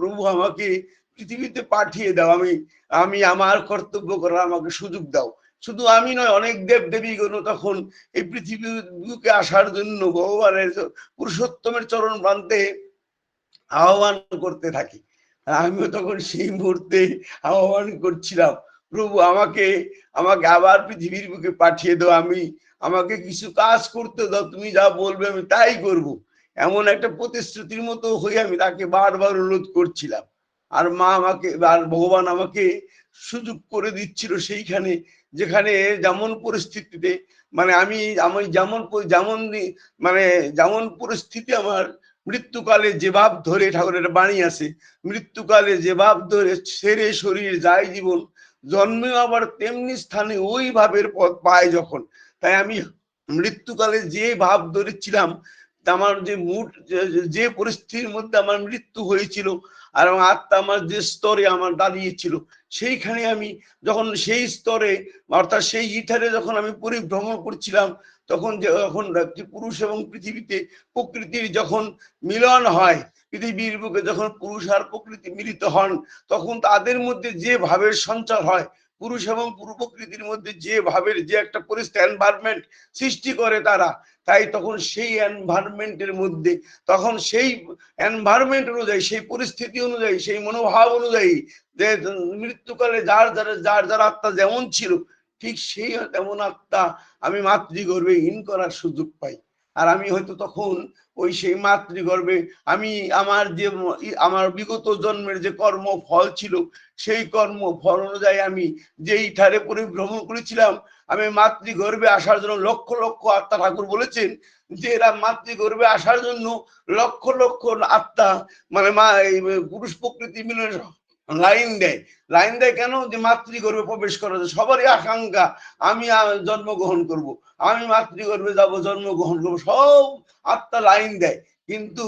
প্রভু আমাকে পৃথিবীতে পাঠিয়ে দাও, আমি আমি আমার কর্তব্য করার আমাকে সুযোগ দাও শুধু আমি নয়, অনেক দেব দেবীগণ তখন এই পৃথিবীকে আসার জন্য ভগবানের পুরুষোত্তমের চরণ প্রান্তে আহ্বান করতে থাকি আমিও তখন সেই মুহূর্তে আহ্বান করছিলাম, প্রভু আমাকে আমাকে আবার পৃথিবীর বুকে পাঠিয়ে দাও, আমি, আমাকে কিছু কাজ করতে দাও, তুমি যা বলবে আমি তাই করব। এমন একটা প্রতিশ্রুতির মতো হয়ে আমি তাকে বারবার অনুরোধ করছিলাম। আর মা আমাকে, আর ভগবান আমাকে সুযোগ করে দিচ্ছিল সেইখানে, যেখানে যেমন পরিস্থিতিতে মানে আমি আমি যেমন যেমন মানে যেমন পরিস্থিতি আমার মৃত্যুকালে যে ভাব ধরে, ঠাকুরের বাণী আছে, মৃত্যুকালে যে ভাব ধরে ছেড়ে শরীর যায় জীবন, জন্মে আবার তেমনি স্থানে ওই ভাবের পথ পায় যখন। তাই আমি মৃত্যুকালে যে ভাব ধরেছিলাম আমার যে মুড, যে পরিস্থিতির মধ্যে আমার মৃত্যু হয়েছিল আর আত্মা আমার যে স্তরে আমার দাঁড়িয়েছিল, সেইখানে আমি যখন সেই স্তরে, অর্থাৎ সেই ইথারে যখন আমি পরিভ্রমণ করছিলাম, তখন যখন পুরুষ এবং পৃথিবীতে প্রকৃতির যখন মিলন হয়, পৃথিবীর বুকে যখন পুরুষ আর প্রকৃতি মিলিত হন, তখন তাদের মধ্যে যে ভাবের সঞ্চার হয়, পুরুষ এবং পুরু প্রকৃতির মধ্যে যে ভাবের যে একটা পরিস্থিতি এনভায়রনমেন্ট সৃষ্টি করে তারা তাই তখন সেই এনভায়রনমেন্টের মধ্যে, তখন সেই এনভায়রনমেন্ট অনুযায়ী, সেই পরিস্থিতি অনুযায়ী, সেই মনোভাব অনুযায়ী যে মৃত্যুকালে যার যার যার যার আত্মা যেমন ছিল, ঠিক সেই তেমন আত্মা আমি মাতৃগর্ভে হীন করার সুযোগ পাই। আর আমি হয়তো তখন ওই সেই মাতৃগর্ভে আমি আমার যে আমার বিগত জন্মের যে কর্ম ফল ছিল, সেই কর্ম ফল অনুযায়ী আমি যেই ঠারে পরিভ্রমণ করেছিলাম, আমি মাতৃগর্ভে আসার জন্য লক্ষ লক্ষ আত্মা ঠাকুর বলেছেন যে এরা মাতৃগর্ভে আসার জন্য লক্ষ লক্ষ আত্মা মানে মা পুরুষ প্রকৃতি মিলনে লাইন দেয়। লাইন দেয় কেন? যে মাতৃগর্ভে প্রবেশ করা সবারই আকাঙ্ক্ষা, আমি জন্মগ্রহণ করব। আমি মাতৃগর্ভে যাব, জন্মগ্রহণ করব। সব আত্মা লাইন দেয়। কিন্তু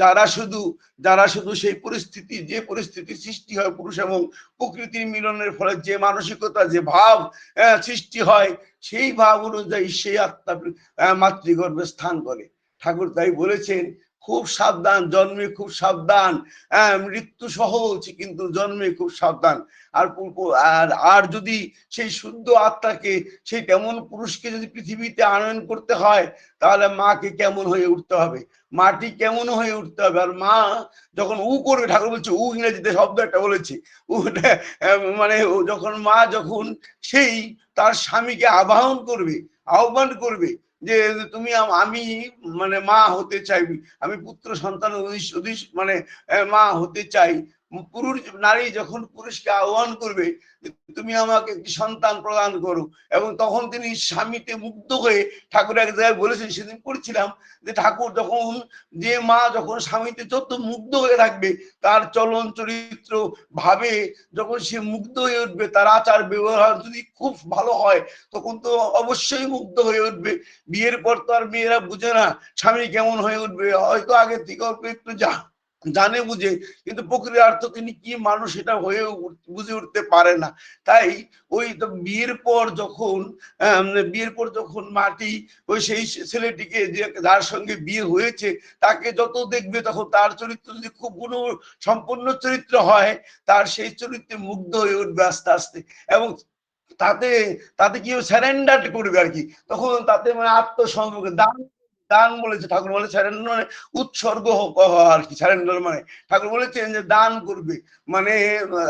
যারা শুধু যারা শুধু সেই পরিস্থিতি, যে পরিস্থিতি সৃষ্টি হয় পুরুষ এবং প্রকৃতির মিলনের ফলে, যে মানসিকতা, যে ভাব সৃষ্টি হয়, সেই ভাব অনুযায়ী সেই আত্মা মাতৃগর্ভে স্থান করে। ঠাকুর তাই বলেছেন খুব সাবধান, জন্মে খুব সাবধান। হ্যাঁ মৃত্যু সহজ কিন্তু জন্মে খুব সাবধান। আর আর যদি সেই শুদ্ধ আত্মাকে, সেই তেমন পুরুষকে যদি পৃথিবীতে আনয়ন করতে হয়, তাহলে মাকে কেমন হয়ে উঠতে হবে? মাটি কেমন হয়ে উঠতে হবে? আর মা যখন উ করবে, ঠাকুর বলছে, উ ইংরেজিতে শব্দ একটা বলেছে। উ মানে যখন মা যখন সেই তার স্বামীকে আবাহন করবে, আহ্বান করবে যে তুমি আমি মানে মা হতে চাই আমি পুত্র সন্তান মানে মা হতে চাই। পুরুষ, নারী যখন পুরুষকে আহ্বান করবে তুমি আমাকে একটি সন্তান প্রদান করো, এবং তখন তিনি স্বামীতে মুগ্ধ হয়ে ঠাকুর এক জায়গায় বলেছেন, সেদিন পড়ছিলাম যে ঠাকুর যখন, যে মা যখন স্বামীতে যত মুগ্ধ হয়ে থাকবে, তার চলন চরিত্র ভাবে যখন সে মুগ্ধ হয়ে উঠবে, তার আচার ব্যবহার যদি খুব ভালো হয়, তখন তো অবশ্যই মুগ্ধ হয়ে উঠবে। বিয়ের পর তো আর মেয়েরা বুঝে না স্বামী কেমন হয়ে উঠবে, হয়তো আগে থেকে অল্প একটু যা জানে বুঝে, কিন্তু প্রক্রিয়ার্থ তিনি কি মানুষ সেটা হয়ে বুঝে উঠতে পারে না। তাই ওই বিয়ের পর যখন বিয়ের পর যখন মাটি, ওই সেই ছেলেটিকে যে যার সঙ্গে বিয়ে হয়েছে, তাকে যত দেখবে তখন তার চরিত্র যদি খুব গুণ সম্পূর্ণ চরিত্র হয়, তার সেই চরিত্রে মুগ্ধ হয়ে উঠবে আস্তে আস্তে। এবং তাতে তাতে কি স্যারেন্ডার করবে আর কি? তখন তাতে মানে আত্মসংযোগ দান দান বলেছে। ঠাকুর বলে স্যারেন্ডার মানে উৎসর্গ আর কি স্যারেন্ডার মানে। ঠাকুর বলেছেন যে, দান করবে। মানে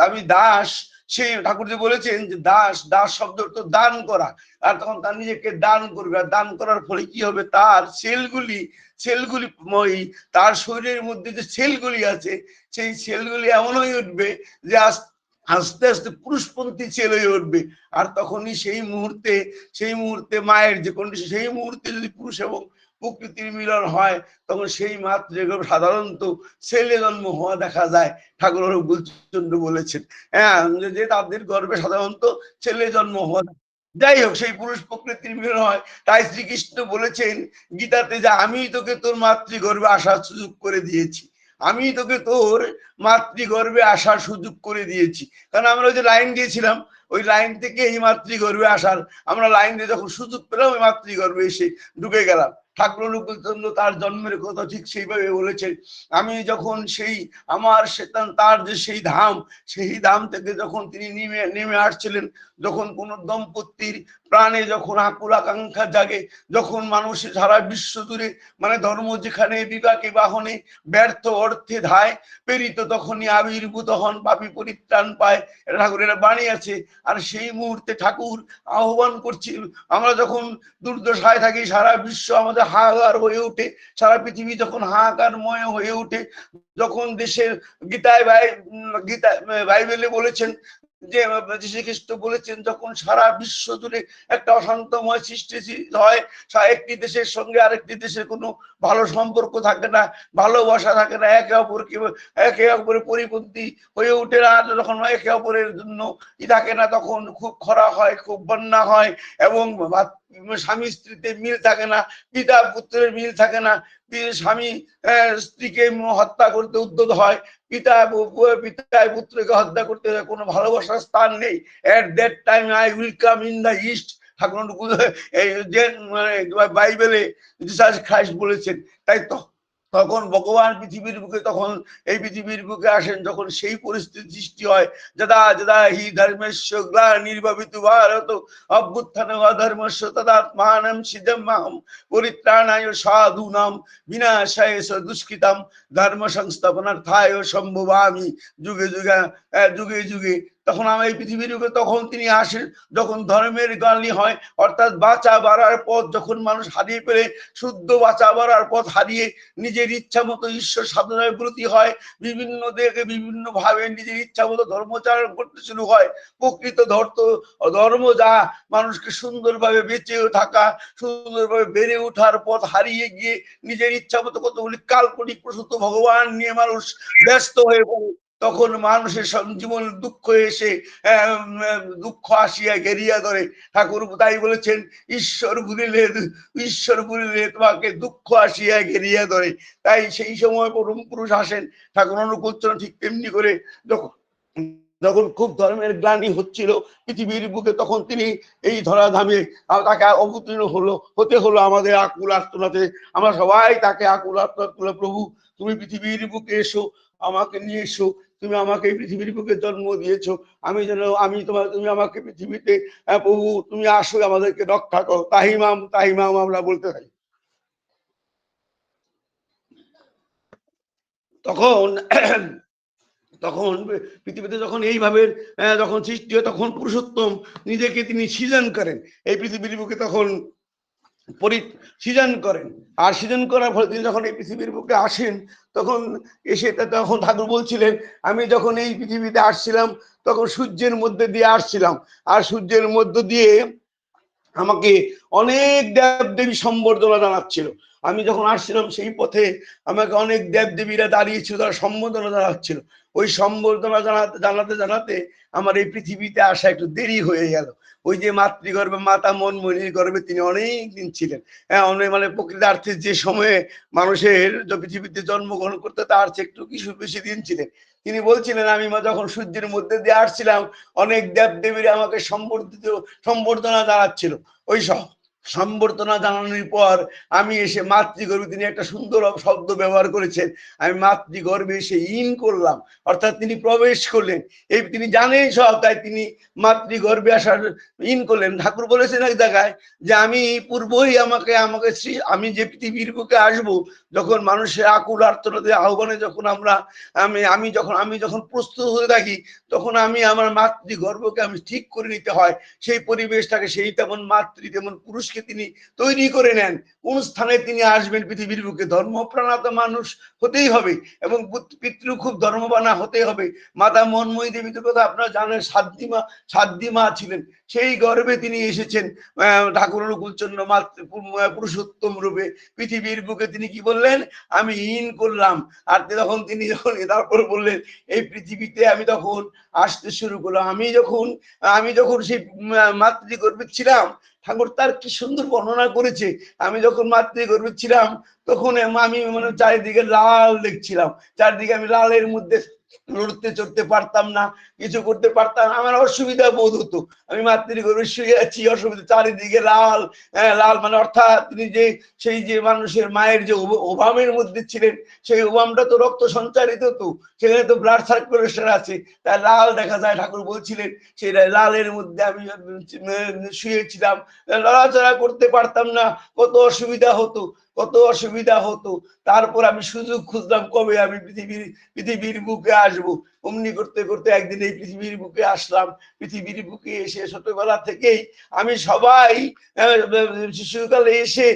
আমি দাস। সে ঠাকুর যে বলেছেন যে, দাস দাস শব্দ তো দান করা। আর তখন তার নিজেকে দান করবে। আর দান করার ফলে কি হবে? তার সেলগুলি সেলগুলি তার শরীরের মধ্যে যে সেলগুলি আছে, সেই সেলগুলি এমন হয়ে উঠবে যে আস্তে আস্তে পুরুষপন্থী সেল হয়ে উঠবে। আর তখনই সেই মুহূর্তে সেই মুহূর্তে মায়ের যে কন্ডিশন সেই মুহূর্তে যদি পুরুষ এবং প্রকৃতির মিলন হয়, তখন সেই মাত্রে সাধারণত ছেলে জন্ম হওয়া দেখা যায় ঠাকুর গুলচন্দ্র বলেছেন। হ্যাঁ যে তাদের গর্বে সাধারণত ছেলে জন্ম হওয়া যাই হোক, সেই পুরুষ প্রকৃতির মিলন হয়। তাই শ্রীকৃষ্ণ বলেছেন, গীতাতে যে, আমি তোকে তোর মাতৃগর্ভে আসার সুযোগ করে দিয়েছি। আমি তোকে তোর মাতৃগর্ভে আসার সুযোগ করে দিয়েছি। কারণ আমরা ওই যে লাইন দিয়েছিলাম, ওই লাইন থেকে এই মাতৃগর্ভে আসার, আমরা লাইন দিয়ে যখন সুযোগ পেলাম, ওই মাতৃগর্ভে এসে ঢুকে গেলাম। ঠাকুর অনুকূলচন্দ্র তার জন্মের কথা ঠিক সেইভাবে বলেছেন আমি যখন সেই আমার তার যে সেই ধাম সেই ধাম থেকে যখন তিনি নেমে নেমে আসছিলেন যখন কোন দম্পতির প্রাণে যখন আকুল আকাঙ্ক্ষা জাগে, যখন মানুষ সারা বিশ্ব জুড়ে মানে ধর্ম যেখানে বিবাকে বাহনে ব্যর্থ অর্থে ধায়, প্রেরিত তখনই আবির্ভূত হন, পাপি পরিত্রাণ পায় ঠাকুরের বাণী আছে। আর সেই মুহূর্তে ঠাকুর আহ্বান করছি আমরা যখন দুর্দশায় থাকি, সারা বিশ্ব আমাদের হাহাকার হয়ে ওঠে, সারা পৃথিবী যখন হাহাকারময় হয়ে ওঠে, যখন দেশের গীতায় গীতা বাইবেলে বলেছেন যে খ্রিস্ট বলেছেন, যখন সারা বিশ্ব জুড়ে একটা অশান্তময় সৃষ্টি হয় একটি দেশের সঙ্গে আরেকটি দেশের কোনো ভালো সম্পর্ক থাকে না ভালোবাসা থাকে না, একে অপরকে, একে অপরের পরিপন্থী হয়ে ওঠে না যখন একে অপরের জন্য থাকে না, তখন খুব খরা হয়, খুব বন্যা হয় এবং স্বামী স্ত্রীতে মিল থাকে না, পিতা পুত্রের মিল থাকে না স্বামী স্ত্রীকে হত্যা করতে উদ্যোগ হয়, পিতা পিতা পুত্রকে হত্যা করতে কোনো ভালোবাসার স্থান নেই। At that time I will come in the east ঠাকুর বাইবেলে জিসাস খ্রাইস্ট বলেছেন। তাই তো? তখন ভগবান পৃথিবীর বুকে তখন, এই পৃথিবীর বুকে আসেন যখন সেই পরিস্থিতি সৃষ্টি হয়। যদা যদা হি ধর্মেশ্ব নির্বাবিত ভারত। অভ্যুত্থান অধর্মস্য তদাত্মানম সিদ্ধমাহম পরিত্রাণায় সাধুনাম বিনাশায় দুষ্কৃতাম। ধর্ম সংস্থাপনার্থায় সম্ভবামি। যুগে যুগে যুগে যুগে তখন এই পৃথিবীর উপরে তখন তিনি আসেন, যখন ধর্মের গালি হয়, অর্থাৎ বাঁচা বাড়ার পথ, যখন মানুষ হারিয়ে পেলে শুদ্ধ বাঁচা বাড়ার পথ হারিয়ে নিজের ইচ্ছা মতো ঈশ্বর সাধনায় ব্রতি হয়, বিভিন্ন দিকে বিভিন্ন ভাবে নিজের ইচ্ছা মতো ধর্মচারণ করতে শুরু হয়। প্রকৃত ধর্ত, ধর্ম যা মানুষকে সুন্দরভাবে বেঁচে থাকা, সুন্দরভাবে বেড়ে ওঠার পথ হারিয়ে গিয়ে নিজের ইচ্ছা মতো কতগুলি কাল্পনিক প্রসূত ভগবান নিয়ে মানুষ ব্যস্ত হয়ে পড়ে। তখন মানুষের জীবন দুঃখ এসে দুঃখ আসিয়া ঘেরিয়া ধরে। ঠাকুর তাই বলেছেন, ঈশ্বর ভুলিলে ঈশ্বর ভুলিলে তোমাকে দুঃখ আসিয়া ঘেরিয়া ধরে। তাই সেই সময় পরম পুরুষ আসেন, ঠাকুর অনুকূল ঠিক তেমনি করে যখন যখন খুব ধর্মের গ্লানি হচ্ছিল পৃথিবীর বুকে, তখন তিনি এই ধরাধামে তাকে অবতীর্ণ হলো, হতে হলো আমাদের আকুল আত্মনাথে আমরা সবাই তাকে আকুল আত্মনাথ প্রভু, তুমি পৃথিবীর বুকে এসো, আমাকে নিয়ে এসো। তুমি আমাকে পৃথিবীর বুকে জন্ম দিয়েছ। আমি যেন, আমি তোমার, তুমি আমাকে পৃথিবীতে প্রভু, তুমি আসো আমাদেরকে রক্ষা করো। তাহিমাম তাহিমাম আমরা বলতে থাকি। তখন তখন পৃথিবীতে যখন এইভাবে যখন সৃষ্টি হয়, তখন পুরুষোত্তম নিজেকে তিনি সৃজন করেন। এই পৃথিবীর বুকে তখন সৃজন করেন। আর সৃজন করার ফলে তিনি যখন এই পৃথিবীর বুকে আসেন, তখন এসে তখন ঠাকুর বলছিলেন, আমি যখন এই পৃথিবীতে আসছিলাম, তখন সূর্যের মধ্যে দিয়ে আসছিলাম। আর সূর্যের মধ্য দিয়ে আমাকে অনেক দেব দেবী সম্বর্ধনা জানাচ্ছিল। আমি যখন আসছিলাম সেই পথে আমাকে অনেক দেব দেবীরা দাঁড়িয়েছিল, তারা সম্বর্ধনা জানাচ্ছিল। ওই সম্বর্ধনা জানাতে জানাতে জানাতে আমার এই পৃথিবীতে আসা একটু দেরি হয়ে গেল। ওই যে মাতৃগর্ভে মাতা মন মনির গর্ভে তিনি অনেক দিন ছিলেন। হ্যাঁ অনেক মানে প্রকৃতার্থে যে সময়ে মানুষের পৃথিবীতে জন্মগ্রহণ করতে তার চেয়ে একটু কিছু বেশি দিন ছিলেন। তিনি বলছিলেন, আমি মা যখন সূর্যের মধ্যে দিয়ে আসছিলাম, অনেক দেব দেবীরা আমাকে সম্বর্ধিত, সম্বর্ধনা জানাচ্ছিল। ওই সব। সম্বর্ধনা জানানোর পর আমি এসে মাতৃগর্ভে তিনি একটা সুন্দর শব্দ ব্যবহার করেছেন। আমি মাতৃগর্ভে এসে ইন করলাম। অর্থাৎ তিনি প্রবেশ করলেন। এই তিনি জানেন সব, তাই তিনি মাতৃগর্ভে আসার ইন করলেন। ঠাকুর বলেছেন এক জায়গায় যে আমি পূর্বই আমাকে আমাকে আমি যে পৃথিবীর বুকে আসব, যখন মানুষের আকুল আর্তনাদের আহ্বানে যখন আমরা, আমি আমি যখন আমি যখন প্রস্তুত হয়ে থাকি, তখন আমি আমার মাতৃগর্ভকে আমি ঠিক করে নিতে হয়। সেই পরিবেশটাকে সেই তেমন মাতৃ, তেমন পুরুষ মানুষকে তিনি তৈরি করে নেন। কোন স্থানে তিনি আসবেন পৃথিবীর বুকে? ধর্মপ্রাণাত মানুষ হতেই হবে এবং পিতৃ খুব ধর্মবানা হতে হবে। মাতা মনময়ী দেবীর কথা আপনারা জানেন সাদ্দিমা সাদ্দিমা ছিলেন। সেই গর্বে তিনি এসেছেন ঠাকুর অনুকূলচন্দ্র মাতৃ পুরুষোত্তম রূপে। পৃথিবীর বুকে তিনি কি বললেন? আমি হীন করলাম। আর তখন তিনি যখন তারপর বললেন, এই পৃথিবীতে আমি তখন আসতে শুরু করলাম। আমি যখন আমি যখন সেই মাতৃগর্ভে ছিলাম ঠাকুর তার কি সুন্দর বর্ণনা করেছে। আমি যখন মাতৃগর্ভে ছিলাম, তখন আমি মানে চারিদিকে লাল দেখছিলাম। চারিদিকে আমি লালের মধ্যে লড়তে চড়তে পারতাম না কিছু করতে পারতাম আমার অসুবিধা বোধ হতো। আমি মাতৃগর্ভে শুয়ে আছি অসুবিধা চারিদিকে লাল হ্যাঁ, লাল মানে অর্থাৎ তিনি যে সেই যে মানুষের মায়ের যে ওবামের মধ্যে ছিলেন সেই ওবামটা তো রক্ত সঞ্চারিত তো সেখানে তো ব্লাড সার্কুলেশন আছে। তাই লাল দেখা যায় ঠাকুর বলছিলেন সেই লালের মধ্যে আমি শুয়েছিলাম। লড়াচড়া করতে পারতাম না কত অসুবিধা হতো কত অসুবিধা হতো। তারপর আমি সুযোগ খুঁজলাম কবে আমি পৃথিবীর পৃথিবীর বুকে আসব। অমনি করতে করতে একদিন এই পৃথিবীর বুকে আসলাম। পৃথিবীর বুকে এসে ছোটবেলা থেকেই আমি সবাই শিশুকালে এসে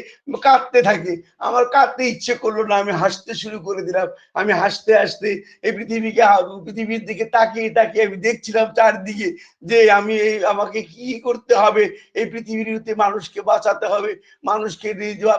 কাঁদতে থাকে। আমার কাঁদতে ইচ্ছে করল না, আমি হাসতে শুরু করে দিলাম। আমি হাসতে হাসতে এই পৃথিবীকে পৃথিবীর দিকে তাকিয়ে তাকিয়ে আমি দেখছিলাম চারদিকে যে আমি এই, আমাকে কি করতে হবে? এই পৃথিবীর মানুষকে বাঁচাতে হবে। মানুষকে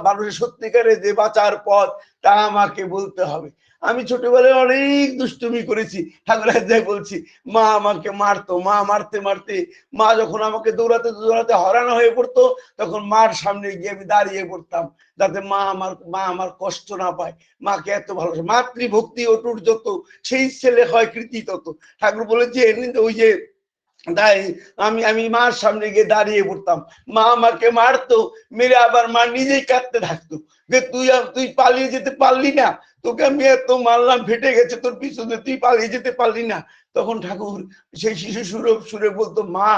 মানুষের সত্যিকারে যে বাঁচার পথ, তা আমাকে বলতে হবে। আমি ছোটবেলায় অনেক দুষ্টুমি করেছি ঠাকুর যাই বলছি, মা আমাকে মারতো, মা মারতে মারতে। মা যখন আমাকে দৌড়াতে দৌড়াতে হরানো হয়ে পড়তো, তখন মার সামনে গিয়ে আমি দাঁড়িয়ে পড়তাম, যাতে মা আমার মা আমার কষ্ট না পায়, মাকে এত ভালোবাসে। মাতৃভক্তি অটুট যত, সেই ছেলে হয় কৃতি তত। ঠাকুর বলেছে ওই যে তাই আমি আমি মার সামনে গিয়ে দাঁড়িয়ে পড়তাম। মা আমাকে মারতো, মেরে আবার মা নিজেই কাঁদতে থাকতো। যে তুই তুই পালিয়ে যেতে পারলি না, তোকে আমি এত মারলাম, ফেটে গেছে তোর পিছনে, তুই পালিয়ে যেতে পারলি না। তখন ঠাকুর সেই শিশু সুরে সুরে বলতো, মা,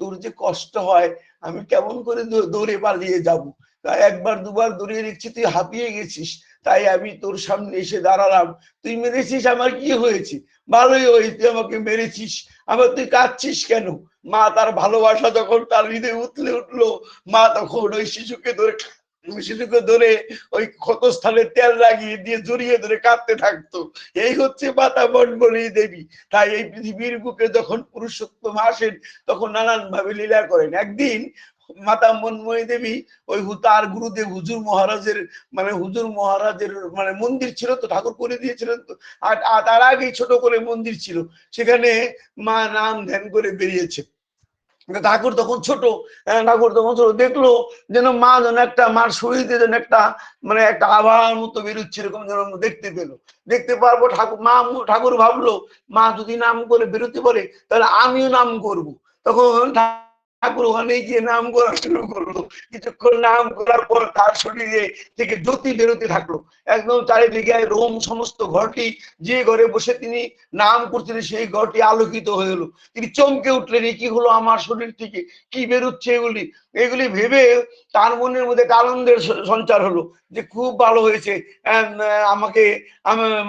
তোর যে কষ্ট হয়, আমি কেমন করে দৌড়ে পালিয়ে যাব? তাই একবার, দুবার দৌড়িয়ে দেখছি তুই হাঁপিয়ে গেছিস। তাই আমি তোর সামনে এসে দাঁড়ালাম। তুই মেরেছিস, আমার কি হয়েছে? ভালোই হয়েছে, তুই আমাকে মেরেছিস। আবার তুই কাঁদছিস কেন? মা তার ভালোবাসা যখন তার হৃদয়ে উতলে উঠল, মা তখন ওই শিশুকে ধরে শিশুকে ধরে ওই ক্ষতস্থানে তেল লাগিয়ে দিয়ে জড়িয়ে ধরে কাঁদতে থাকতো। এই হচ্ছে মাতা বনবনী দেবী। তাই এই পৃথিবীর বুকে যখন পুরুষোত্তম আসেন, তখন নানান ভাবে লীলা করেন। একদিন মাতা মনময়ী দেবী, ওই তার গুরুদেব হুজুর মহারাজের মানে হুজুর মহারাজের মানে মন্দির ছিল তো, ঠাকুর করে দিয়েছিলেন তো। আর তার আগেই ছোট করে মন্দির ছিল। সেখানে মা নাম ধ্যান করে বেরিয়েছে। ঠাকুর তখন ছোট ঠাকুর তখন ছোট। দেখল যেন মা যেন একটা, মার শরীরে যেন একটা মানে একটা আবার মতো বেরোচ্ছে, এরকম যেন দেখতে পেল। দেখতে পারব ঠাকুর মা ঠাকুর ভাবলো, মা যদি নাম করে বেরোতে পারে, তাহলে আমিও নাম করব। তখন ঠা- ঠাকুর ওখানে গিয়ে নাম করা শুরু করল। কিছুক্ষণ নাম করার পর তার শরীরে থেকে জ্যোতি বেরোতে থাকল। একদম চারিদিকে রোম সমস্ত ঘরটি, যে ঘরে বসে তিনি নাম করছিলেন সেই ঘরটি আলোকিত হয়ে এলো। তিনি চমকে উঠলেন কি হলো আমার শরীর থেকে? কি বেরোচ্ছে এগুলি? এগুলি ভেবে তার মনের মধ্যে আনন্দের সঞ্চার হলো যে খুব ভালো হয়েছে। আমাকে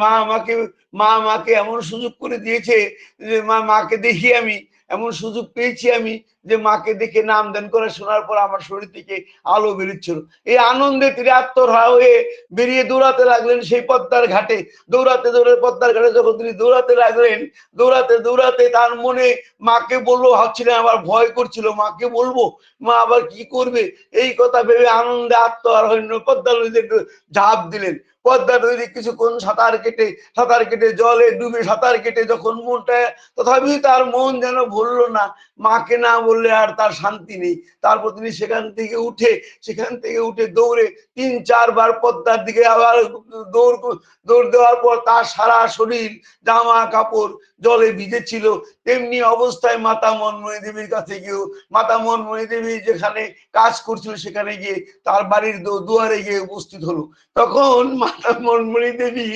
মা আমাকে মা আমাকে এমন সুযোগ করে দিয়েছে যে মা, মাকে দেখি আমি। এমন সুযোগ পেয়েছি আমি যে মাকে দেখে নাম দেন করে শোনার পর আমার শরীর থেকে আলো বেরোচ্ছিল। এই আনন্দে তিনি আত্মরা হয়ে বেরিয়ে দৌড়াতে লাগলেন সেই পদ্মার ঘাটে। দৌড়াতে দৌড়াতে পদ্মার ঘাটে যখন তিনি দৌড়াতে লাগলেন, দৌড়াতে দৌড়াতে তার মনে মাকে বলব ভাবছিলেন আবার ভয় করছিল, মাকে বলব, মা আবার কি করবে? এই কথা ভেবে আনন্দে আত্মহারণ্য পদ্মা নদীতে একটু ঝাঁপ দিলেন। পদ্মা নদী কিছুক্ষণ সাঁতার কেটে সাঁতার কেটে জলে ডুবে সাঁতার কেটে যখন মনটা তথাপি তার মন যেন ভরলো না মাকে না বললে আর তার শান্তি নেই। তারপর তিনি সেখান থেকে উঠে, সেখান থেকে উঠে দৌড়ে তিন, চারবার পদ্মার দিকে আবার দৌড় দৌড় দেওয়ার পর তার সারা শরীর জামা কাপড় জলে ভিজেছিল। তেমনি অবস্থায় মাতা মনমণি দেবীর কাছে গিয়েও, মাতা মনমণি দেবী যেখানে কাজ করছিল সেখানে গিয়ে তার বাড়ির দুয়ারে গিয়ে উপস্থিত হলো। তখন মাতা মনমণি দেবী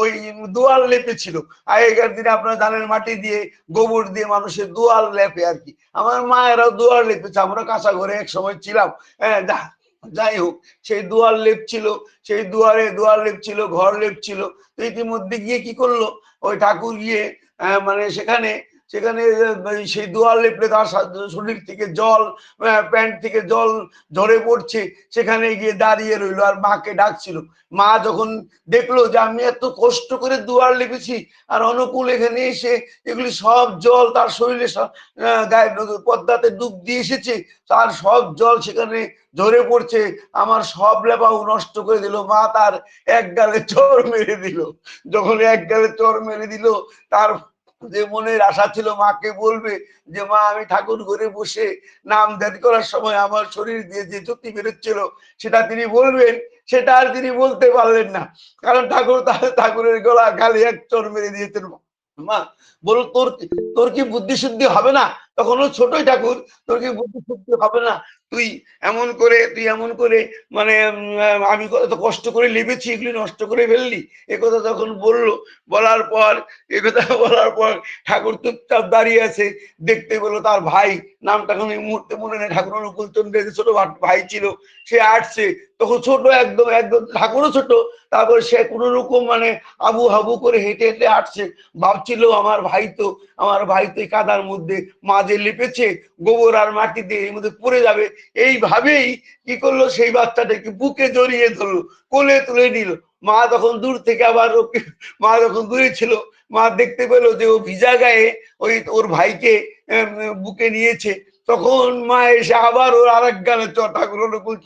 ওই দুয়ার লেপেছিল। আগেকার দিনে আপনারা জানেন মাটি দিয়ে গোবর দিয়ে মানুষের দুয়ার লেপে আর কি। আমার মায়েরাও দুয়ার লেপেছে, আমরা কাঁচা ঘরে এক সময় ছিলাম। হ্যাঁ যাই হোক, সেই দুয়ার লেপ ছিল সেই দুয়ারে দুয়ার লেপ ছিল ঘর লেপ ছিল তো ইতিমধ্যে গিয়ে কি করল? ওই ঠাকুর গিয়ে মানে সেখানে সেখানে সেই দুয়ার লেপলে তার শরীর থেকে জল প্যান্ট থেকে জল ঝরে পড়ছে, সেখানে গিয়ে দাঁড়িয়ে রইল আর মাকে ডাকছিল। মা যখন দেখল যে আমি এত কষ্ট করে দুয়ার লেপেছি আর অনুকূল এখানে এসে এগুলি সব জল তার শরীরে গায়ে পদ্মাতে ডুব দিয়ে এসেছে, তার সব জল সেখানে ঝরে পড়ছে, আমার সব লেপাও নষ্ট করে দিল। মা তার এক গালে চর মেরে দিল। যখন এক গালে চর মেরে দিল, তার যে মনের আশা ছিল মাকে বলবে যে, মা, আমি ঠাকুর ঘরে বসে নাম ধ্যান করার সময় আমার শরীর দিয়ে যে জ্যোতি বেরোচ্ছিল সেটা তিনি বলবেন, সেটা আর তিনি বলতে পারলেন না। কারণ ঠাকুর তাহলে ঠাকুরের গলা গালে এক চর মেরে দিয়েছেন। মা বলো তোর তোর কি বুদ্ধি শুদ্ধি হবে না? তখন ও ছোটই ঠাকুর, তোর কি বুদ্ধি শুদ্ধি হবে না? তুই এমন করে, তুই এমন করে মানে আমি কত কষ্ট করে লিখেছি এগুলি নষ্ট করে ফেললি। কথা তখন বলল। বলার পর কথা বলার পর ঠাকুর চুপচাপ দাঁড়িয়ে আছে। দেখতে বলো তার ভাই, নামটা এখন এই মুহূর্তে মনে নেই। ঠাকুর অনুকূল চন্দ্রের ছোট ভাই ছিল, সে আসছে। তখন ছোট একদম একদম, ঠাকুরও ছোট। তারপর সে কোন রকম মানে আবু হাবু করে হেঁটে হেঁটে আসছে। ভাবছিল, আমার ভাই তো, আমার ভাই তো এই কাদার মধ্যে মাঝে লেপেছে, গোবর আর মাটি দিয়ে এর মধ্যে পড়ে যাবে। এইভাবেই কি করল? সেই বাচ্চাটাকে বুকে জড়িয়ে ধরলো, কোলে তুলে নিল। মা তখন দূর থেকে আবার মা যখন দূরে ছিল, মা দেখতে পেল যে ও ভিজা গায়ে ওই ওর ভাইকে বুকে নিয়েছে। তখন মা এসে আবার ওর আর এক গালে চর ঠাকুর অনুকূল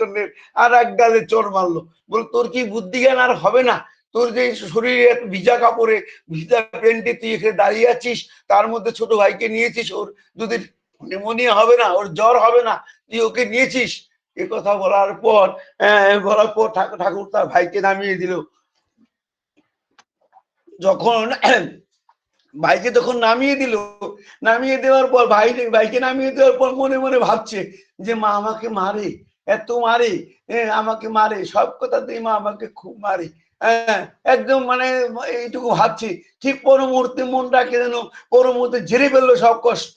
আর এক গালে চর মারলো। বল তোর কি বুদ্ধি জ্ঞান আর হবে না? তোর যে শরীরে ভিজা কাপড়ে, ভিজা প্যান্টে তুই এখানে দাঁড়িয়ে আছিস, তার মধ্যে ছোট ভাইকে নিয়েছিস, ওর যদি নিমোনিয়া হবে না, ওর জ্বর হবে না, তুই ওকে নিয়েছিস? এ কথা বলার পর বলার পর ঠাকুর তার ভাইকে নামিয়ে দিল। যখন ভাইকে যখন নামিয়ে দিল, নামিয়ে দেওয়ার পর ভাই, ভাইকে নামিয়ে দেওয়ার পর মনে মনে ভাবছে যে, মা আমাকে মারে, এত মারে আমাকে মারে, সব কথাতেই মা আমাকে খুব মারে। হ্যাঁ একদম মানে এইটুকু ভাবছি। ঠিক পর মুহূর্তে মনটাকে যেন পর মুহূর্তে ঝেড়ে ফেলল সব কষ্ট।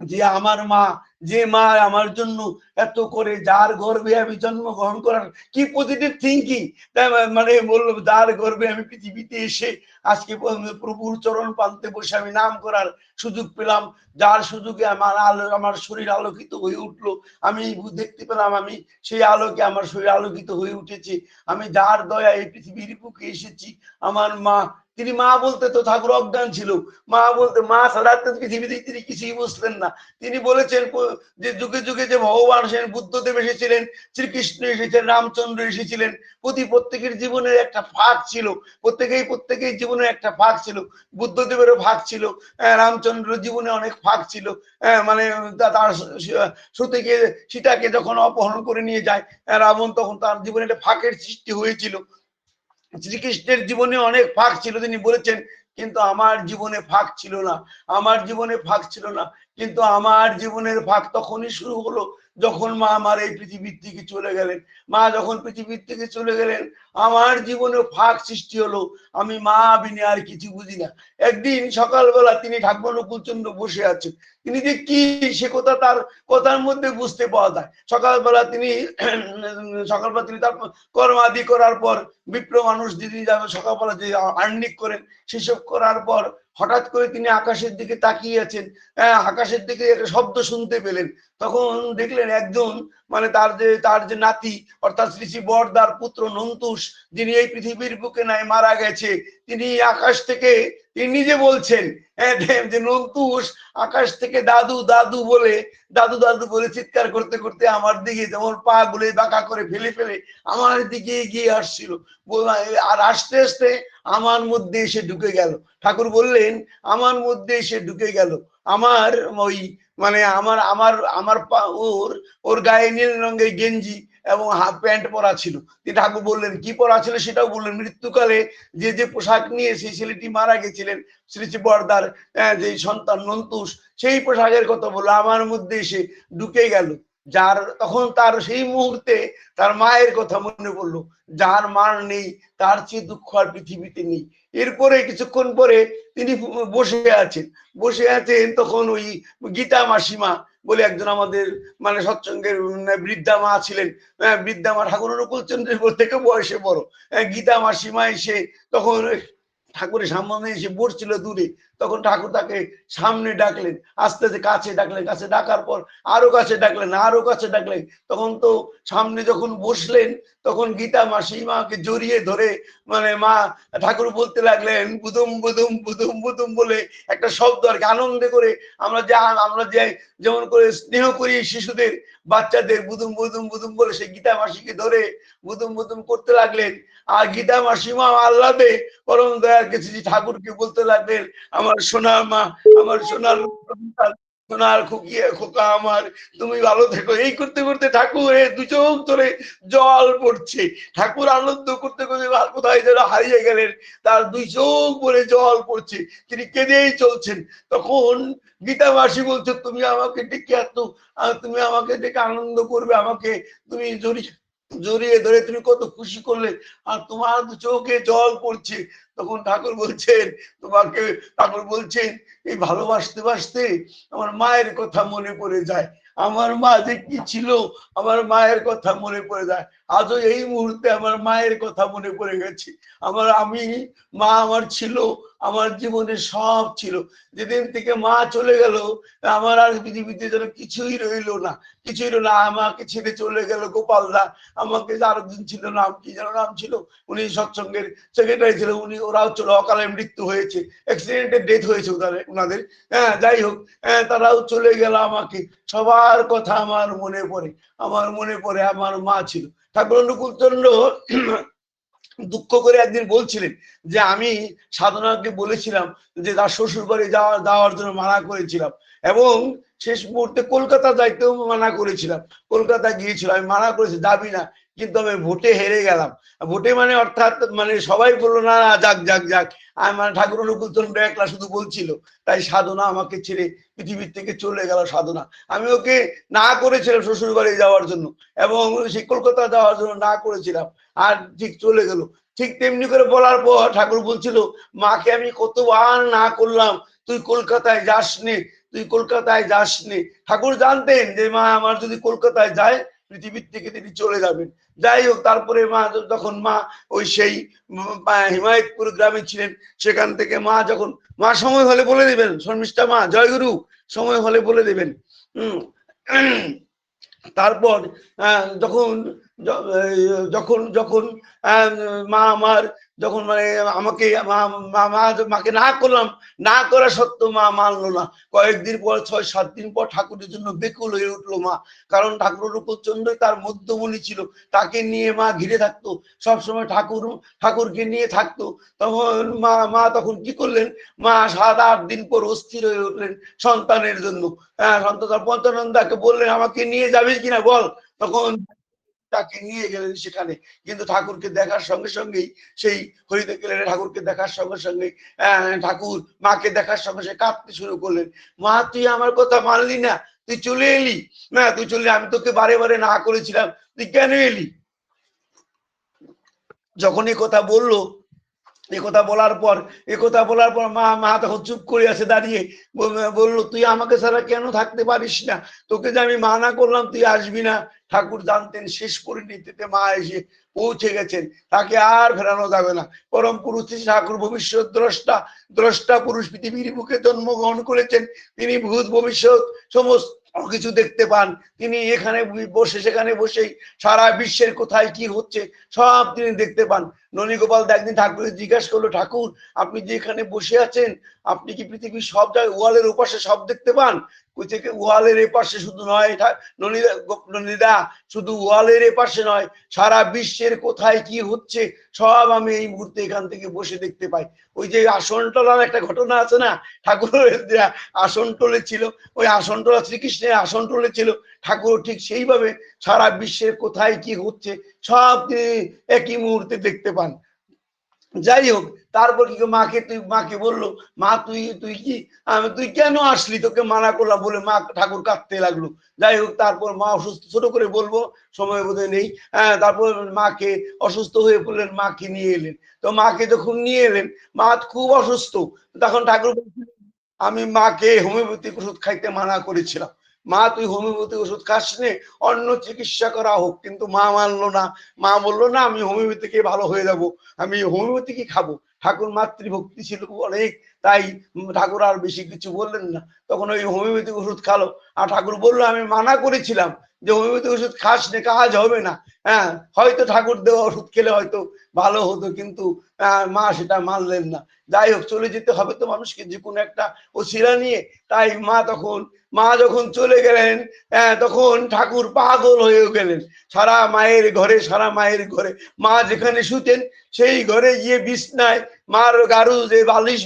যে আমার মা, যে মা আমার জন্য এত করে যার গর্বে আমি জন্মগ্রহণ করার কি পজিটিভ থিঙ্কিং মানে বলল, যার গর্বে আমি পৃথিবীতে এসে আজকে প্রভুর চরণ পান্তে বসে আমি নাম করার সুযোগ পেলাম। যার সুযোগে আমার আলো, আমার শরীর আলোকিত হয়ে উঠল। আমি দেখতে পেলাম আমি সেই আলোকে আমার শরীর আলোকিত হয়ে উঠেছে। আমি যার দয়া এই পৃথিবীর বুকে এসেছি। আমার মা, তিনি মা বলতে তো ঠাকুর অজ্ঞান ছিল। মা বলতে, মা ছাড়া পৃথিবীতে তিনি কিছুই বুঝতেন না। তিনি বলেছেন যে যুগে যুগে যে ভগবান সেন বুদ্ধদেব এসেছিলেন, শ্রীকৃষ্ণ এসেছেন, রামচন্দ্র এসেছিলেন, প্রতি প্রত্যেকের জীবনের একটা ফাঁক ছিল। প্রত্যেকেই প্রত্যেকের জীবনের একটা ফাঁক ছিল, বুদ্ধদেবেরও ফাঁক ছিল রামচন্দ্র জীবনে অনেক ফাঁক ছিল মানে তার সতীকে, সীতাকে যখন অপহরণ করে নিয়ে যায় রাবণ তখন তার জীবনে একটা ফাঁকের সৃষ্টি হয়েছিল। শ্রীকৃষ্ণের জীবনে অনেক ফাঁক ছিল, তিনি বলেছেন, কিন্তু আমার জীবনে ফাঁক ছিল না, আমার জীবনে ফাঁক ছিল না, কিন্তু আমার জীবনের ফাঁক তখনই শুরু হলো যখন মা আমার এই পৃথিবীর থেকে চলে গেলেন, মা যখন পৃথিবীর থেকে চলে গেলেন, আমার জীবনে ফাঁক সৃষ্টি হলো। আমি মা বিনে আর কিছু বুঝি না। একদিন সকালবেলা তিনি ঠাকুর নকুলচন্দ্র বসে আছেন। তিনি যে কি, সে কথা তার কথার মধ্যে বুঝতে পাওয়া যায়। সকালবেলা তিনি সকালবেলা তিনি তার কর্ম আদি করার পর বিপ্র মানুষ দিদি যাবে, সকালবেলা যে আর্নিক করেন, সেসব করার পর হঠাৎ করে তিনি আকাশের দিকে তাকিয়ে আছেন। হ্যাঁ আকাশের দিকে একটা শব্দ শুনতে পেলেন। তখন দেখলেন একজন মানে তার যে তার যে নাতি, অর্থাৎ শ্রী শ্রী বরদার পুত্র নন্তুষ যিনি এই পৃথিবীর বুকে নাই, মারা গেছে। তিনি আকাশ থেকে তিনি নিজে বলছেন হ্যাঁ, যে নন্তুষ আকাশ থেকে দাদু দাদু বলে দাদু দাদু বলে চিৎকার করতে করতে আমার দিকে যেমন পা গুলে বাঁকা করে ফেলে ফেলে আমার দিকে এগিয়ে আসছিল। আর আস্তে আস্তে আমার মধ্যে এসে ঢুকে গেল। ঠাকুর বললেন আমার মধ্যে এসে ঢুকে গেল। আমার ওই মানে আমার আমার আমার ওর ওর গায়ে নীল রঙের গেঞ্জি এবং হাফ প্যান্ট পরা ছিল। ঠাকুর বললেন, কি পরা ছিল সেটাও বললেন, মৃত্যুকালে যে যে পোশাক নিয়ে সেই ছেলেটি মারা গেছিলেন, শ্রী শ্রী বর্দার যে সন্তান নন্তুষ সেই পোশাকের কথা বলল। আমার মধ্যে এসে ঢুকে গেল। যার, তখন তার সেই মুহূর্তে তার মায়ের কথা মনে পড়ল। যার মার নেই, তার চেয়ে দুঃখ আর পৃথিবীতে নেই। এরপরে কিছুক্ষণ পরে তিনি বসে আছেন। বসে আছেন তখন ওই গীতা মাসিমা বলে একজন আমাদের মানে সৎসঙ্গের বৃদ্ধা মা ছিলেন। বৃদ্ধা মা ঠাকুর চন্দ্রের থেকে বয়সে বড়। গীতা মাসিমা এসে তখন ঠাকুরের সামনে এসে বসছিল দূরে, তখন ঠাকুর তাকে সামনে ডাকলেন, আস্তে আস্তে কাছে ডাকলেন, কাছে ডাকার পর আরও কাছে ডাকলেন, আরও কাছে ডাকলেন। তখন তো সামনে যখন বসলেন, তখন গীতা মাসি মাকে জড়িয়ে ধরে মানে মা ঠাকুর বলতে লাগলেন, বুদুম বুদুম বুদুম বুদুম বলে একটা শব্দ আর কি, আনন্দে করে আমরা যে আমরা যে যেমন করে স্নেহ করি শিশুদের, বাচ্চাদের, বুদুম বুদুম বুদুম বলে সেই গীতা মাসিকে ধরে বুদুম বুদুম করতে লাগলেন। আর গীতা মাসিমা আল্লাদে পরম দয়ার কিছু ঠাকুরকে বলতে লাগলেন, আমার সোনার মা, আমার সোনার সোনার খুকিয়ে, খোকা আমার, তুমি ভালো থেকো। এই করতে করতে ঠাকুর দু চোখ ধরে জল পড়ছে। ঠাকুর আনন্দ করতে করতে কোথায় যেন হারিয়ে গেলেন, তার দুই চোখ ভরে জল পড়ছে। তিনি কেঁদেই চলছেন। তখন গীতা মাসি বলছে, তুমি আমাকে ডেকে এত তুমি আমাকে ডেকে আনন্দ করবে, আমাকে তুমি জড়িয়ে জড়িয়ে ধরে তুমি কত খুশি করলে। আর তোমার চোখে জল পড়ছে। তখন ঠাকুর বলছেন, তোমাকে ঠাকুর বলছেন, এই ভালোবাসতে বাসতে আমার মায়ের কথা মনে পড়ে যায়। আমার মা যে কি ছিল, আমার মায়ের কথা মনে পড়ে যায়। আজও এই মুহূর্তে আমার মায়ের কথা মনে পড়ে গেছে। আমার আমি, মা আমার ছিল, আমার জীবনে সব ছিল। যেদিন থেকে মা চলে গেল, আমার আর পৃথিবীতে যেন কিছুই রইল না। কিছুই রইল না। আমাকে ছেড়ে চলে গেল গোপাল দা আমাকে দিন ছিল, নাম কি যেন নাম ছিল? উনি সৎসঙ্গের সেক্রেটারি ছিল, উনি ওরাও চলো, অকালে মৃত্যু হয়েছে। অ্যাক্সিডেন্টে ডেথ হয়েছে ওনাদের হ্যাঁ যাই হোক হ্যাঁ তারাও চলে গেল আমাকে। সবার কথা আমার মনে পড়ে। আমার মনে পড়ে, আমার মা ছিল। ঠাকুর অনুকূল চন্দ্র দুঃখ করে একদিন বলছিলেন যে আমি সাধনাকে বলেছিলাম যে তার শ্বশুর বাড়ি যাওয়া যাওয়ার জন্য মানা করেছিলাম। এবং শেষ মুহূর্তে কলকাতা যাইতেও মানা করেছিলাম। কলকাতা গিয়েছিল, আমি মানা করেছি, যাবি না। কিন্তু আমি ভোটে হেরে গেলাম। ভোটে মানে অর্থাৎ মানে সবাই বলল, না যাক যাক যাক। আমি মানে ঠাকুর অনুকূল চন্দ্র একলা শুধু বলছিল। তাই সাধনা আমাকে ছেড়ে পৃথিবীর থেকে চলে গেল সাধনা। আমি ওকে না করেছিলাম শ্বশুর বাড়ি যাওয়ার জন্য এবং সেই কলকাতা যাওয়ার জন্য না করেছিলাম। আর ঠিক চলে গেল। ঠিক তেমনি করে বলার পর ঠাকুর বলছিল, মাকে আমি কত কতবার না করলাম, তুই কলকাতায় যাস নে তুই কলকাতায় যাস ঠাকুর জানতেন যে, মা, আমার যদি কলকাতায় যায় পৃথিবীর থেকে তিনি চলে যাবেন। যাই হোক, তারপরে মা যখন মা ওই সেই হিমায়তপুর গ্রামে ছিলেন, সেখান থেকে মা যখন, মা সময় হলে বলে দেবেন শর্মিষ্ঠা মা জয়গুরু সময় হলে বলে দেবেন। হম তারপর যখন যখন যখন মা আমার যখন মানে আমাকে মাকে না করলাম, না করা সত্ত্বেও মা মানলো না। কয়েকদিন পর, ছয়, সাত দিন পর ঠাকুরের জন্য বেকুল হয়ে উঠল মা। কারণ ঠাকুর উপচন্দ্র তার মধ্যমণি ছিল। তাকে নিয়ে মা ঘিরে থাকতো। সবসময় ঠাকুর, ঠাকুরকে নিয়ে থাকতো। তখন মা মা তখন কি করলেন? মা সাত, আট দিন পর অস্থির হয়ে উঠলেন সন্তানের জন্য। হ্যাঁ সন্তান পঞ্চানন্দাকে বললেন, আমাকে নিয়ে যাবে কিনা বল? তখন তাকে নিয়ে গেলেন সেখানে। কিন্তু ঠাকুরকে দেখার সঙ্গে সঙ্গেই সেই হরিতে গেলেন ঠাকুরকে দেখার সঙ্গে সঙ্গে ঠাকুর মাকে দেখার সঙ্গে সঙ্গে কাঁদতে শুরু করলেন। মা, তুই আমার কথা মানলি না, তুই চলে এলি। না, তুই চলে আমি তোকে বারে বারে না করেছিলাম, তুই কেন এলি? যখন এই কথা বলল এ কথা বলার পর, এ কথা বলার পর মা মা তখন চুপ করে আছে দাঁড়িয়ে বলল, তুই আমাকে ছাড়া কেন থাকতে পারিস না? তোকে যে আমি মানা করলাম, তুই আসবি না? ঠাকুর জানতেন শেষ পরিণতিতে মা এসে পৌঁছে গেছেন। তাকে আর ফেরানো যাবে না। পরম পুরুষ ঠাকুর ভবিষ্যৎ দ্রষ্টা দ্রষ্টা পুরুষ পৃথিবীর বুকে জন্মগ্রহণ করেছেন। তিনি ভূত ভবিষ্যৎ, সমস্ত কিছু দেখতে পান। তিনি এখানে বসে, সেখানে বসেই সারা বিশ্বের কোথায় কি হচ্ছে, সব তিনি দেখতে পান। ননীগোপাল একদিন ঠাকুরের জিজ্ঞাসা করল, ঠাকুর, আপনি যে এখানে বসে আছেন, আপনি কি পৃথিবীর সব জায়গায় ওয়ালের ওপাশে সব দেখতে পান? থেকে, ওয়ালের এপাশে শুধু নয় ননীদা, শুধু ওয়ালের এপাশে নয়, সারা বিশ্বের কোথায় কি হচ্ছে, সব আমি এই মুহূর্তে এখান থেকে বসে দেখতে পাই। ওই যে আসন টলার একটা ঘটনা আছে না? ঠাকুরের আসন টলে ছিল, ওই আসন টলা শ্রীকৃষ্ণের আসন টলে ছিল ঠাকুর ঠিক সেইভাবে সারা বিশ্বের কোথায় কি হচ্ছে, সব তিনি একই মুহূর্তে দেখতে পান। যাই হোক, তারপর কি মাকে তুই, মাকে বলল, মা, তুই তুই কি, আমি, তুই কেন আসলি তোকে মানা করলাম বলে মা ঠাকুর কাঁদতে লাগল? যাই হোক, তারপর মা অসুস্থ, ছোট করে বলব, সময় বোধহয় নেই। হ্যাঁ তারপর মাকে অসুস্থ হয়ে পড়লেন, মাকে নিয়ে এলেন। তো মাকে যখন নিয়ে এলেন, মা খুব অসুস্থ। তখন ঠাকুর আমি মাকে হোমিওপ্যাথিক ওষুধ খাইতে মানা করেছিলাম। মা, তুই হোমিওপ্যাথি ওষুধ খাস নে অন্য চিকিৎসা করা হোক। কিন্তু মা মানলো না। মা বলল, না, আমি হোমিওপ্যাথিকে ভালো হয়ে যাব। আমি হোমিওপ্যাথিকে খাব? ঠাকুর মাতৃভক্তি ছিল অনেক, তাই ঠাকুর আর বেশি কিছু বললেন না। তখন ওই হোমিওপ্যাথিক ওষুধ খালো। আর ঠাকুর বলল, আমি মানা করেছিলাম যে হোমিওপ্যাথিক ওষুধ খাস নে কাজ হবে না। হ্যাঁ হয়তো ঠাকুর দেওয়া ওষুধ খেলে হয়তো ভালো হতো, কিন্তু মা সেটা মানলেন না। যাই হোক, চলে যেতে হবে তো মানুষকে যে কোনো একটা ওসিরা নিয়ে। তাই মা তখন, মা যখন চলে গেলেন তখন ঠাকুর পাগল হয়ে গেলেন। সারা মায়ের ঘরে, সারা মায়ের ঘরে মা যেখানে শুতেন সেই ঘরে গিয়ে বিছনায় মার গারু যে বালিশ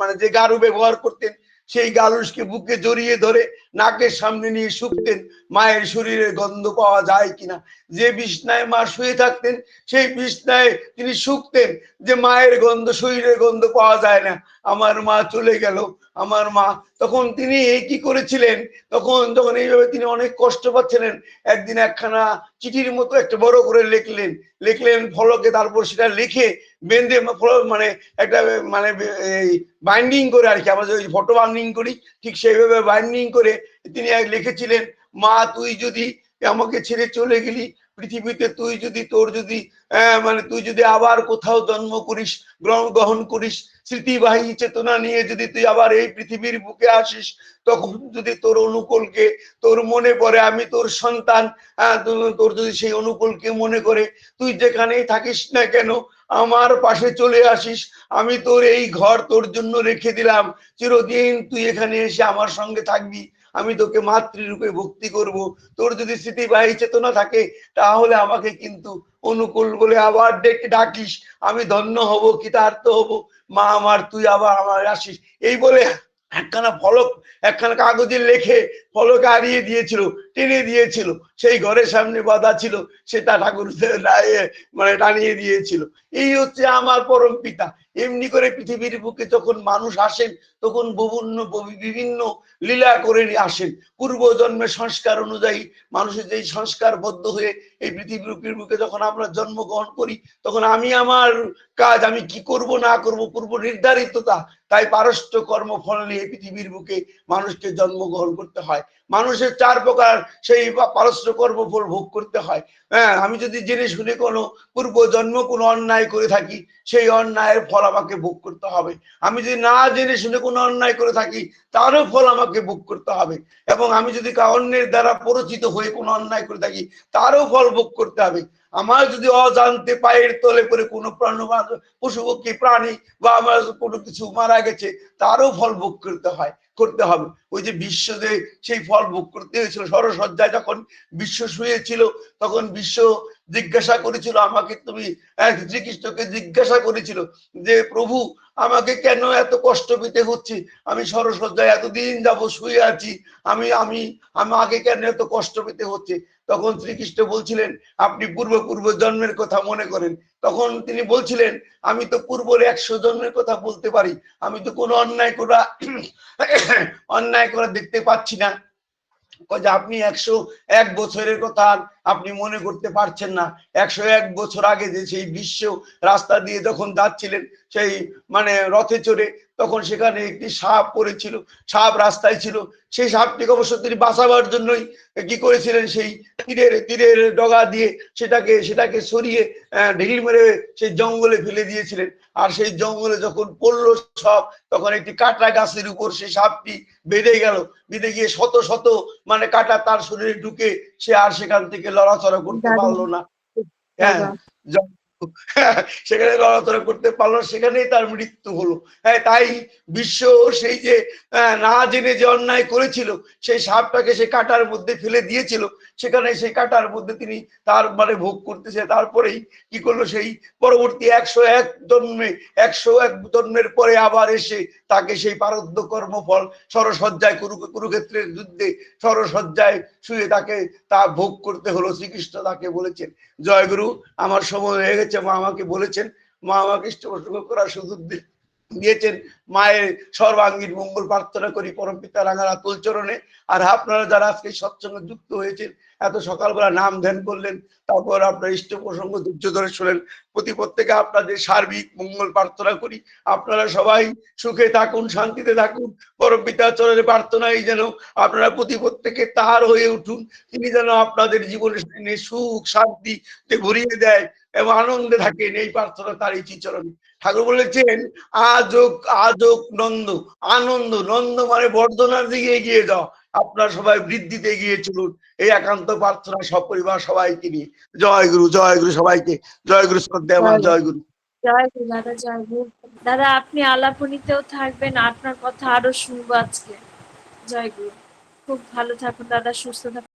মানে যে গারু ব্যবহার করতেন সেই গালুসকে বুকে জড়িয়ে ধরে নাকের সামনে নিয়ে শুকতেন। মায়ের শরীরের গন্ধ পাওয়া যায় কিনা? যে বিছনায় মা শুয়ে থাকতেন, সেই বিছনায় তিনি শুকতেন যে মায়ের গন্ধ, শরীরের গন্ধ পাওয়া যায় না। আমার মা চলে গেল। আমার মা তখন তিনি কি করেছিলেন? তখন যখন এইভাবে তিনি অনেক কষ্ট পাচ্ছিলেন, একদিন একখানা চিঠির মতো একটা বড় করে লিখলেন। লিখলেন ফলকে তারপর সেটা লিখে বেঁধে মানে একটা মানে এই বাইন্ডিং করে আর কি আমরা যে ফটো বাইন্ডিং করি ঠিক সেইভাবে বাইন্ডিং করে তিনি লিখেছিলেন মা তুই যদি আমাকে ছেড়ে চলে গেলি পৃথিবীতে তুই যদি তোর যদি আহ, মানে তুই যদি আবার কোথাও জন্ম করিস গ্রহণ করিস স্মৃতিবাহী চেতনা নিয়ে যদি তুই আবার এই পৃথিবীর বুকে আসিস তখন যদি তোর অনুকূলকে তোর মনে পড়ে আমি তোর সন্তান আহ, তোর যদি সেই অনুকূলকে মনে করে তুই যেখানেই থাকিস না কেন আমার পাশে চলে আসিস। আমি তোর এই ঘর তোর জন্য রেখে দিলাম। চিরদিন তুই এখানে এসে আমার সঙ্গে থাকবি। আমি তোকে মাতৃরূপে ভক্তি করব। তোর যদি স্মৃতি স্মৃতিবাহী চেতনা থাকে, তাহলে আমাকে কিন্তু অনুকূল বলে আবার ডেকে ডাকিস। আমি ধন্য হব, কৃতার্থ হব। মা আমার, তুই আবার আমার আসিস। এই বলে একখানা ফলক, একখানা কাগজে লেখে ফলক হারিয়ে দিয়েছিল। টেনে দিয়েছিল। সেই ঘরের সামনে বাঁধা ছিল, সেটা ঠাকুর মানে টানিয়ে দিয়েছিল। এই হচ্ছে আমার পরম পিতা। এমনি করে পৃথিবীর বুকে যখন মানুষ আসেন, তখন বিভিন্ন বিভিন্ন লীলা করে আসেন। পূর্ব জন্মের সংস্কার অনুযায়ী মানুষের যেই সংস্কারবদ্ধ হয়ে এই পৃথিবীর বুকে যখন আমরা জন্মগ্রহণ করি, তখন আমি আমার কাজ, আমি কি করব, না করব, পূর্ব নির্ধারিততা, তাই পারস্য কর্মফল নিয়ে পৃথিবীর বুকে মানুষকে জন্মগ্রহণ করতে হয়। মানুষের চার প্রকার সেই পারস্য কর্মফল ভোগ করতে হয়। হ্যাঁ আমি যদি জেনে শুনে কোনো পূর্ব জন্ম কোনো অন্যায় করে থাকি, সেই অন্যায়ের ফল আমাকে ভোগ করতে হবে। আমি যদি না জেনে শুনে কোনো অন্যায় করে থাকি, তারও ফল আমাকে ভোগ করতে হবে। এবং আমি যদি অন্যের দ্বারা পরিচিত হয়ে কোনো অন্যায় করে থাকি, তারও ফল ভোগ করতে হবে। আমার যদি অজান্তে পায়ের তলে করে কোনো প্রাণ পশু পক্ষী প্রাণী বা আমার কোনো কিছু মারা গেছে, তারও ফল ভোগ করতে হয় করতে হবে। ওই যে বিশ্ব যে সেই ফল ভোগ করতে হয়েছিল, সরসজ্জায় যখন বিশ্ব শুয়েছিল, তখন বিশ্ব জিজ্ঞাসা করেছিল, আমাকে তুমি শ্রীকৃষ্ণকে জিজ্ঞাসা করেছিল যে, প্রভু, আমাকে কেন এত কষ্ট পেতে হচ্ছে? আমি সরসজ্জায় এতদিন যাব শুয়ে আছি, আমি আমি আমাকে কেন এত কষ্ট পেতে হচ্ছে? তখন শ্রীকৃষ্ণ বলছিলেন, আপনি পূর্ব পূর্ব জন্মের কথা মনে করেন। তখন তিনি বলছিলেন, আমি তো পূর্বের একশো জন্মের কথা বলতে পারি। আমি তো কোনো অন্যায় করা, অন্যায় করা দেখতে পাচ্ছি না। যে আপনি একশো এক বছরের কথা আপনি মনে করতে পারছেন না। একশো এক বছর আগে যে সেই বিশ্ব রাস্তা দিয়ে যখন যাচ্ছিলেন, সেই মানে রথে চড়ে তখন সেখানে একটি সাপ পড়েছিল সাপ রাস্তায় ছিল। সেই সাপটিকে অবশ্য তিনি বাঁচাবার জন্যই কি করেছিলেন? সেই তীরের তীরের ডগা দিয়ে সেটাকে সেটাকে সরিয়ে ঢিল মেরে সেই জঙ্গলে ফেলে দিয়েছিলেন। আর সেই জঙ্গলে যখন পড়ল সব তখন একটি কাটা গাছের উপর সেই সাপটি বেঁধে গেল। বেঁধে গিয়ে শত শত মানে কাটা তার শরীরে ঢুকে সে আর সেখান থেকে লড়াচড়া করতে পারল না। হ্যাঁ সেখানে লড়াচড়া করতে পারল সেখানেই তার মৃত্যু হলো। হ্যাঁ তাই বিশ্ব সেই যে না জেনে যে অন্যায় করেছিল, সেই সাপটাকে সে কাটার মধ্যে ফেলে দিয়েছিল। সেখানে সেই কাটার মধ্যে তিনি তার মানে ভোগ করতেছে। তারপরেই কি করল সেই পরবর্তী একশো এক জন্মে, একশো এক জন্মের পরে আবার এসে তাকে সেই পারদ্য কর্মফল সরসজ্জায় কুরু কুরুক্ষেত্রের যুদ্ধে সরসজ্জায় শুয়ে তাকে তা ভোগ করতে হলো। শ্রীকৃষ্ণ তাকে বলেছেন, জয়গুরু, আমার সময় হয়ে গেছে। মা আমাকে বলেছেন, মা আমাকে ইষ্টপ্রসঙ্গ করার সুযোগ দিয়েছেন। মায়ের সর্বাঙ্গীন মঙ্গল প্রার্থনা করি পরম পিতা রাঙার আতুল চরণে। আর আপনারা যারা আজকে সৎসঙ্গে যুক্ত হয়েছেন এত সকালবেলা নাম ধ্যান করলেন, তারপর আপনার ইষ্ট প্রসঙ্গ ধৈর্য ধরে শোনেন। প্রতি প্রত্যেকে আপনাদের সার্বিক মঙ্গল প্রার্থনা করি। আপনারা সবাই সুখে থাকুন, শান্তিতে থাকুন পরম পিতা প্রার্থনা এই যেন আপনারা প্রতি প্রত্যেকে তার হয়ে উঠুন। তিনি যেন আপনাদের সামনে সুখ, শান্তি ভরিয়ে দেয় এবং আনন্দে থাকেন। এই প্রার্থনা তার এই চরণে ঠাকুর বলেছেন, আজক আজক নন্দ, আনন্দ, নন্দ মানে বর্ধনার দিকে এগিয়ে যাও। আপনারা সবাই বৃদ্ধিতে গিয়ে চলুন। এই একান্ত প্রার্থনা পরিবার সবাইকে নিয়ে। জয় গুরু জয় গুরু সবাইকে। জয় গুরু শ্রদ্ধা জয় গুরু। জয় গুরু দাদা জয় গুরু। দাদা আপনি আলাপনিতেও থাকবেন আপনার কথা আরও শুনব আজকে। জয় গুরু। খুব ভালো থাকুন দাদা সুস্থ থাকুন।